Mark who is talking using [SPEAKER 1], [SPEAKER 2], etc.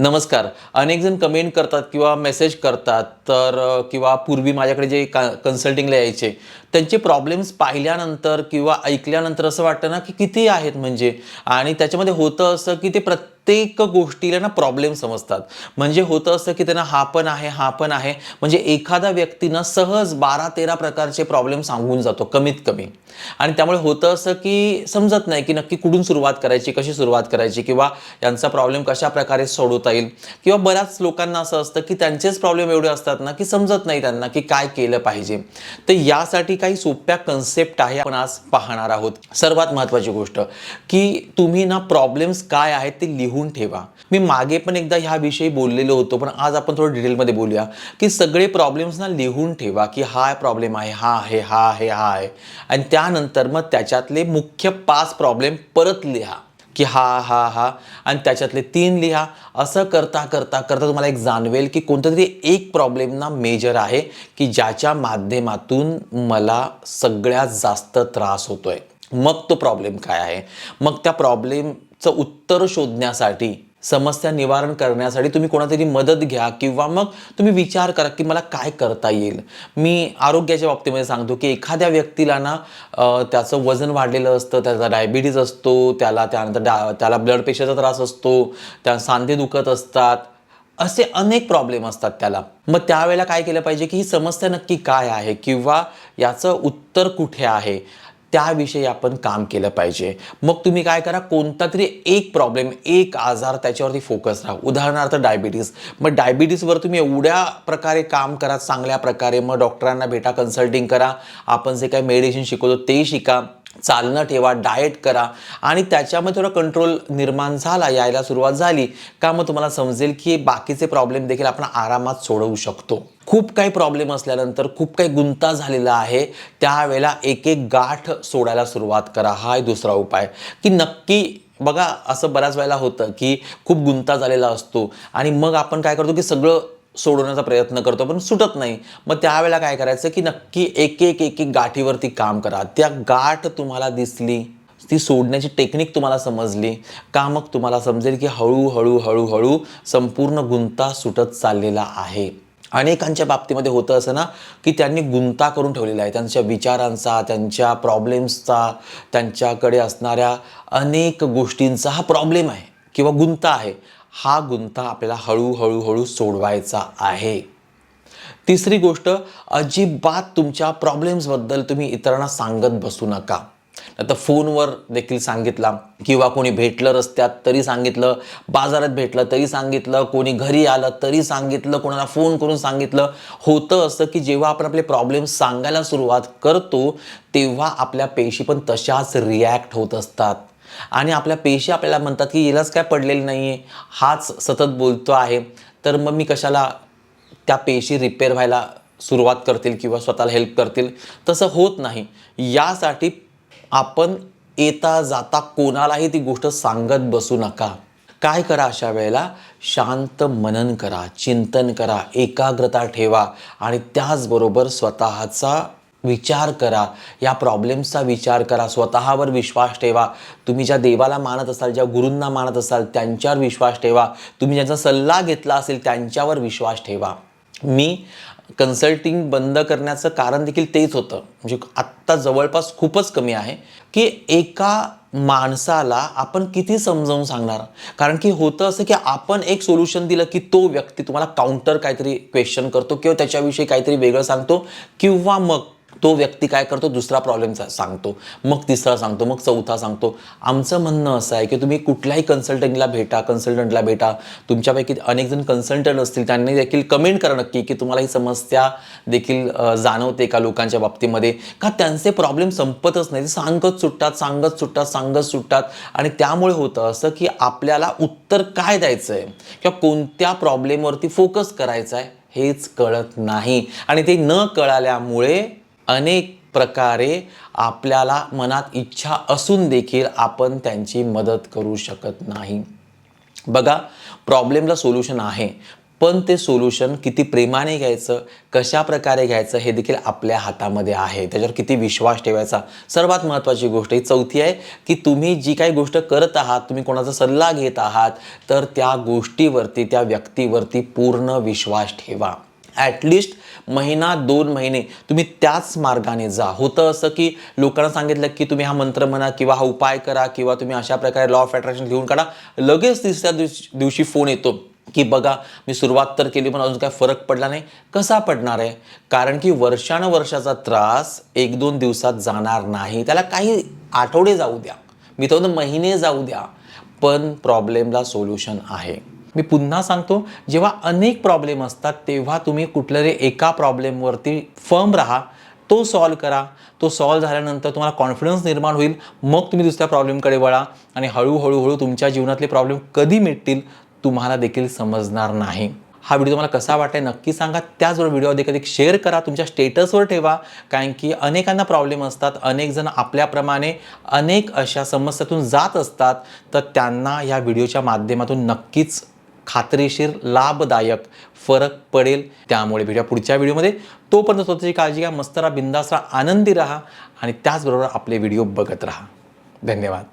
[SPEAKER 1] नमस्कार. अनेक जण कमेंट करतात किंवा मेसेज करतात तर किंवा पूर्वी माझ्याकडे जे का कन्सल्टिंगला यायचे त्यांचे प्रॉब्लेम्स पाहिल्यानंतर किंवा ऐकल्यानंतर असं वाटतं ना की किती आहेत म्हणजे? आणि त्याच्यामध्ये होतं असं की ते प्रत्येक गोष्टीला ना प्रॉब्लेम समजतात. म्हणजे होतं असं की त्यांना हा पण आहे हा पण आहे. म्हणजे एखादा व्यक्तीनं सहज बारा तेरा प्रकारचे प्रॉब्लेम सांगून जातो कमीत कमी. आणि त्यामुळे होतं असं की समजत नाही की नक्की कुठून सुरुवात करायची कशी सुरुवात करायची किंवा यांचा प्रॉब्लेम कशा प्रकारे सोडवता येईल. किंवा बऱ्याच लोकांना असं असतं की त्यांचेच प्रॉब्लेम एवढे असतात ना की समजत नाही त्यांना की काय केलं पाहिजे. तर यासाठी काही सोप्या कन्सेप्ट आहे आपण आज पाहणार आहोत. सर्वात महत्त्वाची गोष्ट की तुम्ही ना प्रॉब्लेम्स काय आहेत ते लिहून ठेवा. मी मागे पण एकदा ह्याविषयी बोललेलो होतो पण आज आपण थोडं डिटेलमध्ये बोलूया की सगळे प्रॉब्लेम्स ना लिहून ठेवा की हा प्रॉब्लेम आहे हा आहे हा आहे हा आहे. आणि त्यानंतर मग त्याच्यातले मुख्य पाच प्रॉब्लेम परत लिहा. की हा हा हा आणि त्याच्यातले तीन लिहा. असं करता करता करता तुम्हाला एक जाणवेल की कोणतं तरी एक प्रॉब्लेम ना मेजर आहे की ज्याच्या माध्यमातून मला सगळ्यात जास्त त्रास होतोय. मग तो प्रॉब्लेम काय आहे? मग त्या प्रॉब्लेमचं उत्तर शोधण्यासाठी समस्या निवारण करण्यासाठी तुम्ही कोणातरी मदत घ्या किंवा मग तुम्ही विचार करा की मला काय करता येईल. मी आरोग्याच्या बाबतीमध्ये सांगतो की एखाद्या व्यक्तीला ना त्याचं वजन वाढलेलं असतं त्याचा डायबिटीज असतो त्याला त्यानंतर डा त्याला ब्लड प्रेशरचा त्रास असतो त्या सांधे दुखत असतात असे अनेक प्रॉब्लेम असतात त्याला. मग त्यावेळेला काय केलं पाहिजे की ही समस्या नक्की काय आहे किंवा याचं उत्तर कुठे आहे? त्याविषयी आपण काम केलं पाहिजे. मग तुम्ही काय करा कोणता तरी एक प्रॉब्लेम एक आजार त्याच्यावरती फोकस राहा. उदाहरणार्थ डायबिटीस मग डायबिटीसवर तुम्ही एवढ्या प्रकारे काम करा चांगल्या प्रकारे. मग डॉक्टरांना भेटा कन्सल्टिंग करा. आपण जे काही मेडिसिन शिकवतो ते शिका. चालणं ठेवा डाएट करा. आणि त्याच्यामध्ये थोडा कंट्रोल निर्माण झाला यायला सुरुवात झाली. का मग तुम्हाला समजेल की बाकीचे प्रॉब्लेम देखील आपण आरामात सोडवू शकतो. खूप काही प्रॉब्लेम असल्यानंतर खूप काही गुंता झालेला आहे. त्यावेळेला एक एक गाठ सोडायला सुरुवात करा. हा दुसरा उपाय. की नक्की बघा असं बऱ्याच वेळेला होतं की खूप गुंता झालेला असतो आणि मग आपण काय करतो की सगळं सोडवण्याचा प्रयत्न करतो पण सुटत नाही. मग त्यावेळेला काय करायचं की नक्की एक एक एक एक गाठीवरती काम करा. त्या गाठ तुम्हाला दिसली ती सोडण्याची टेक्निक तुम्हाला समजली का मग तुम्हाला समजेल की हळूहळू हळूहळू संपूर्ण गुंता सुटत चाललेला आहे. अनेकांच्या बाबतीमध्ये होतं असं ना की त्यांनी गुंता करून ठेवलेला आहे. त्यांच्या विचारांचा त्यांच्या प्रॉब्लेम्सचा त्यांच्याकडे असणाऱ्या अनेक गोष्टींचा हा प्रॉब्लेम आहे किंवा गुंता आहे. हा गुंता आपल्याला हळूहळूहळू सोडवायचा आहे. तिसरी गोष्ट अजिबात तुमच्या प्रॉब्लेम्सबद्दल तुम्ही इतरांना सांगत बसू नका. आता फोनवर देखील सांगितला किंवा कोणी भेटलं रस्त्यात तरी सांगितलं बाजारात भेटलं तरी सांगितलं कोणी घरी आलं तरी सांगितलं कोणाला फोन करून सांगितलं. होतं असं की जेव्हा आपण आपले प्रॉब्लेम सांगायला सुरुवात करतो तेव्हा आपल्या पेशी पण तशाच रिॲक्ट होत असतात. आणि आपल्या पेशी आपल्याला म्हणतात की हिलाच काय पडलेलं नाही आहे हाच सतत बोलतो आहे. तर मग मी कशाला त्या पेशी रिपेअर व्हायला सुरुवात करतील किंवा स्वतःला हेल्प करतील? तसं होत नाही. यासाठी आपण येता जाता कोणालाही ती गोष्ट सांगत बसू नका. काय करा अशा वेळेला? शांत मनन करा चिंतन करा एकाग्रता ठेवा आणि त्याचबरोबर स्वतःचा विचार करा. या प्रॉब्लेम्सचा विचार करा. स्वतःवर विश्वास ठेवा. तुम्ही ज्या देवाला मानत असाल ज्या गुरूंना मानत असाल त्यांच्यावर विश्वास ठेवा. तुम्ही ज्यांचा सल्ला घेतला असेल त्यांच्यावर विश्वास ठेवा. मी कन्सल्टिंग बंद करण्याचं कारण देखील तेच होतं. म्हणजे आत्ता जवळपास खूपच कमी आहे की एका माणसाला आपण किती समजावून सांगणार? कारण की होतं असं की आपण एक सोल्युशन दिलं की तो व्यक्ती तुम्हाला काउंटर काहीतरी क्वेश्चन करतो किंवा त्याच्याविषयी काहीतरी वेगळं सांगतो किंवा मग तो व्यक्ती काय करतो? दुसरा प्रॉब्लेम सांगतो. मग तिसरा सांगतो मग चौथा सांगतो. आमचं म्हणणं असं आहे की तुम्ही कुठल्याही कन्सल्टंटला भेटा कन्सल्टंटला भेटा. तुमच्यापैकी अनेक जण कन्सल्टंट असतील. त्यांनी देखील कमेंट करा नक्की की तुम्हाला ही समस्या देखील जाणवते का लोकांच्या बाबतीमध्ये? का त्यांचे प्रॉब्लेम संपतच नाही. ते सांगत सुटतात सांगत सुटतात सांगत सुटतात. आणि त्यामुळे होतं असं की आपल्याला उत्तर काय द्यायचं आहे किंवा कोणत्या प्रॉब्लेमवरती फोकस करायचा आहे हेच कळत नाही. आणि ते न कळाल्यामुळे अनेक प्रकारे आपल्याला मनात इच्छा असून देखील आपण त्यांची मदत करू शकत नाही. बघा प्रॉब्लेमला सोल्युशन आहे. पण ते सोल्युशन किती प्रेमाने घ्यायचं कशा प्रकारे घ्यायचं हे देखील आपल्या हातामध्ये आहे. त्याच्यावर किती विश्वास ठेवायचा? सर्वात महत्त्वाची गोष्ट ही चौथी आहे की तुम्ही जी काही गोष्ट करत आहात तुम्ही कोणाचा सल्ला घेत आहात तर त्या गोष्टीवरती त्या व्यक्तीवरती पूर्ण विश्वास ठेवा. ॲटलिस्ट महिना दोन महिने तुम्ही त्याच मार्गाने जा. होतं असं की लोकांना सांगितलं की तुम्ही हा मंत्र म्हणा किंवा हा उपाय करा किंवा तुम्ही अशा प्रकारे लॉ ऑफ अट्रॅक्शन घेऊन काढा. लगेच तिसऱ्या दिवशी दिवशी फोन येतो की बघा मी सुरुवात तर केली पण अजून काय फरक पडला नाही. कसा पडणार आहे? कारण की वर्षानुवर्षाचा त्रास एक दोन दिवसात जाणार नाही. त्याला काही आठवडे जाऊ द्या. मी तो महिने जाऊ द्या. पण प्रॉब्लेमला सोल्युशन आहे. मी पुन्हा सांगतो जेव्हा अनेक प्रॉब्लेम असतात तेव्हा तुम्ही कुठल्यातरी एका प्रॉब्लेमवरती फर्म राहा तो सॉल्व करा. तो सॉल्व झाल्यानंतर तुम्हाला कॉन्फिडन्स निर्माण होईल. मग तुम्ही दुसऱ्या प्रॉब्लेमकडे वळा आणि हळूहळूहळू तुमच्या जीवनातले प्रॉब्लेम कधी मिटतील तुम्हाला देखील समजणार नाही. हा व्हिडिओ तुम्हाला कसा वाटला नक्की सांगा. त्याचबरोबर व्हिडिओ अधिक अधिक शेअर करा तुमच्या स्टेटसवर ठेवा. कारण की अनेकांना प्रॉब्लेम असतात अनेक जण आपल्याप्रमाणे अनेक अशा समस्यातून जात असतात. तर त्यांना या व्हिडिओच्या माध्यमातून नक्कीच खात्रीशीर लाभदायक फरक पडेल. त्यामुळे भेटूया पुढच्या व्हिडिओमध्ये. तोपर्यंत स्वतःची काळजी घ्या मस्त राहा बिंदास राहा आनंदी राहा आणि त्याचबरोबर आपले व्हिडिओ बघत राहा. धन्यवाद.